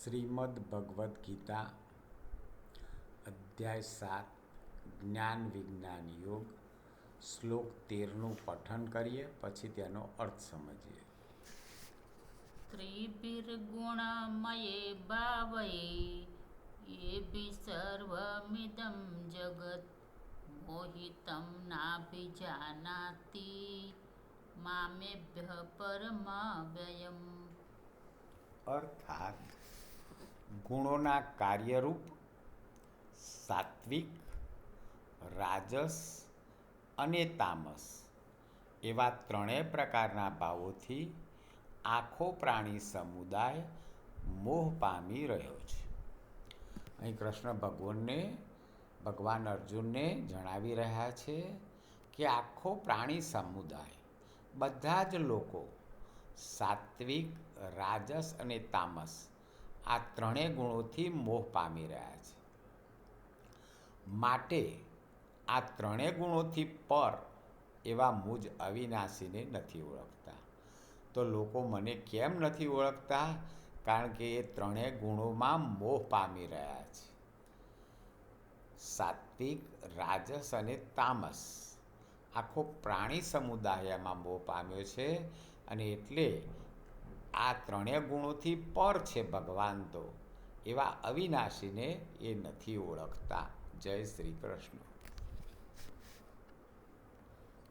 શ્રીમદ ભગવદ્ ગીતા અધ્યાય સાત જ્ઞાન વિજ્ઞાન યોગ શ્લોક તેરનું પઠન કરીએ પછી તેનો અર્થ સમજીએ ત્રિભિર્ગુણમયે ભાવયે એભી સર્વમિદમ જગત મોહિતમ નાભિજાનાતિ મામેભ્ય પરમ વ્યયમ અર્થાત ગુણોના કાર્યરૂપ સાત્વિક, રાજસ અને તામસ. એવા ત્રણેય પ્રકારના ભાવોથી આખો પ્રાણી સમુદાય મોહ પામી રહ્યો છે. અહીં કૃષ્ણ ભગવાનને, ભગવાન અર્જુનને જણાવી રહ્યા છે કે આખો પ્રાણી સમુદાય, બધા જ લોકો સાત્વિક, રાજસ અને તામસ આ ત્રણેય ગુણોથી મોહ પામી રહ્યા છે. માટે આ ત્રણેય ગુણોથી પર એવા મુજ અવિનાશીને નથી ઓળખતા. તો લોકો મને કેમ નથી ઓળખતા? કારણ કે એ ત્રણેય ગુણોમાં મોહ પામી રહ્યા છે. સાત્વિક, રાજસ અને તામસ આખો પ્રાણી સમુદાયમાં મોહ પામ્યો છે અને એટલે આ ત્રણેય ગુણોથી પર છે ભગવાન તો. એવા અવિનાશીને એ નથી ઓળખતા. જય શ્રી કૃષ્ણ.